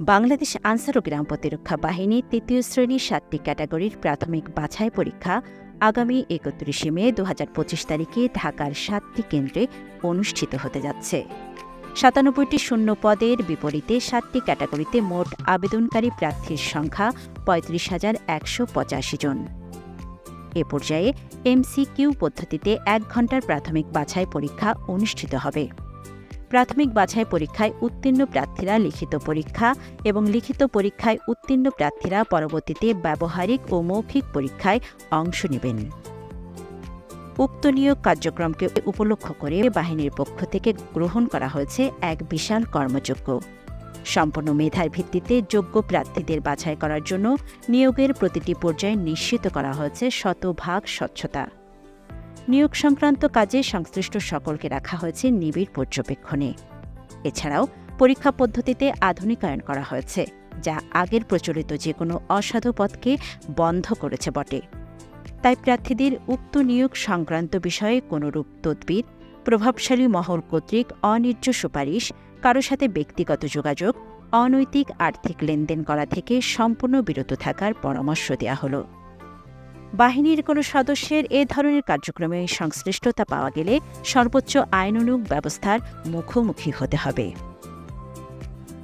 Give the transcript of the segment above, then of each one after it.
বাংলাদেশ আনসার ও গ্রাম প্রতিরক্ষা বাহিনীর তৃতীয় শ্রেণির সাতটি ক্যাটাগরির প্রাথমিক বাছাই পরীক্ষা আগামী একত্রিশে মে দু হাজার পঁচিশ তারিখে ঢাকার সাতটি কেন্দ্রে অনুষ্ঠিত হতে যাচ্ছে। সাতানব্বইটি শূন্য পদের বিপরীতে সাতটি ক্যাটাগরিতে মোট আবেদনকারী প্রার্থীর সংখ্যা পঁয়ত্রিশ হাজার একশো পঁচাশি জন। এ পর্যায়ে এমসিকিউ পদ্ধতিতে এক ঘণ্টার প্রাথমিক বাছাই পরীক্ষা অনুষ্ঠিত হবে। প্রাথমিক বাছাই পরীক্ষায় উত্তীর্ণ প্রার্থীরা লিখিত পরীক্ষা এবং লিখিত পরীক্ষায় উত্তীর্ণ প্রার্থীরা পরবর্তীতে ব্যবহারিক ও মৌখিক পরীক্ষায় অংশ নেবেন। উক্ত নিয়োগ কার্যক্রমকে উপলক্ষ করে বাহিনীর পক্ষ থেকে গ্রহণ করা হয়েছে এক বিশাল কর্মযজ্ঞ। সম্পূর্ণ মেধার ভিত্তিতে যোগ্য প্রার্থীদের বাছাই করার জন্য নিয়োগের প্রতিটি পর্যায়ে নিশ্চিত করা হয়েছে শতভাগ স্বচ্ছতা। নিয়োগ সংক্রান্ত কাজে সংশ্লিষ্ট সকলকে রাখা হয়েছে নিবিড় পর্যবেক্ষণে। এছাড়াও পরীক্ষা পদ্ধতিতে আধুনিকায়ন করা হয়েছে, যা আগের প্রচলিত যে কোনো অসাধু পথকে বন্ধ করেছে বটে। তাই প্রার্থীদের উক্ত নিয়োগ সংক্রান্ত বিষয়ে কোনরূপ তদবির, প্রভাবশালী মহল কর্তৃক অনির্য সুপারিশ, কারও সাথে ব্যক্তিগত যোগাযোগ, অনৈতিক আর্থিক লেনদেন করা থেকে সম্পূর্ণ বিরত থাকার পরামর্শ দেওয়া হলো। বাহিনীর কোনো সদস্যের এ ধরনের কার্যক্রমে সংশ্লিষ্টতা পাওয়া গেলে সর্বোচ্চ আইনানুগ ব্যবস্থার মুখোমুখি হতে হবে।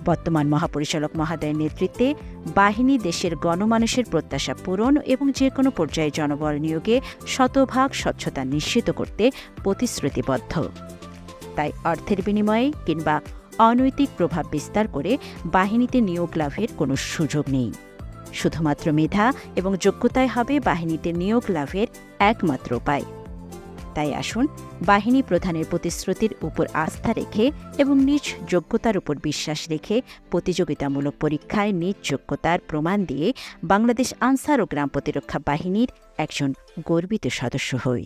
বর্তমান মহাপরিচালক মহাদয়ের নেতৃত্বে বাহিনী দেশের গণমানুষের প্রত্যাশা পূরণ এবং যে কোনো পর্যায়ে জনবল নিয়োগে শতভাগ স্বচ্ছতা নিশ্চিত করতে প্রতিশ্রুতিবদ্ধ। তাই অর্থের বিনিময়ে কিংবা অনৈতিক প্রভাব বিস্তার করে বাহিনীতে নিয়োগ লাভের কোনো সুযোগ নেই। শুধুমাত্র মেধা এবং যোগ্যতায় হবে বাহিনীতে নিয়োগ লাভের একমাত্র উপায়। তাই আসুন, বাহিনী প্রধানের প্রতিশ্রুতির উপর আস্থা রেখে এবং নিজ যোগ্যতার উপর বিশ্বাস রেখে প্রতিযোগিতামূলক পরীক্ষায় নিজ যোগ্যতার প্রমাণ দিয়ে বাংলাদেশ আনসার ও গ্রাম প্রতিরক্ষা বাহিনীর একজন গর্বিত সদস্য হই।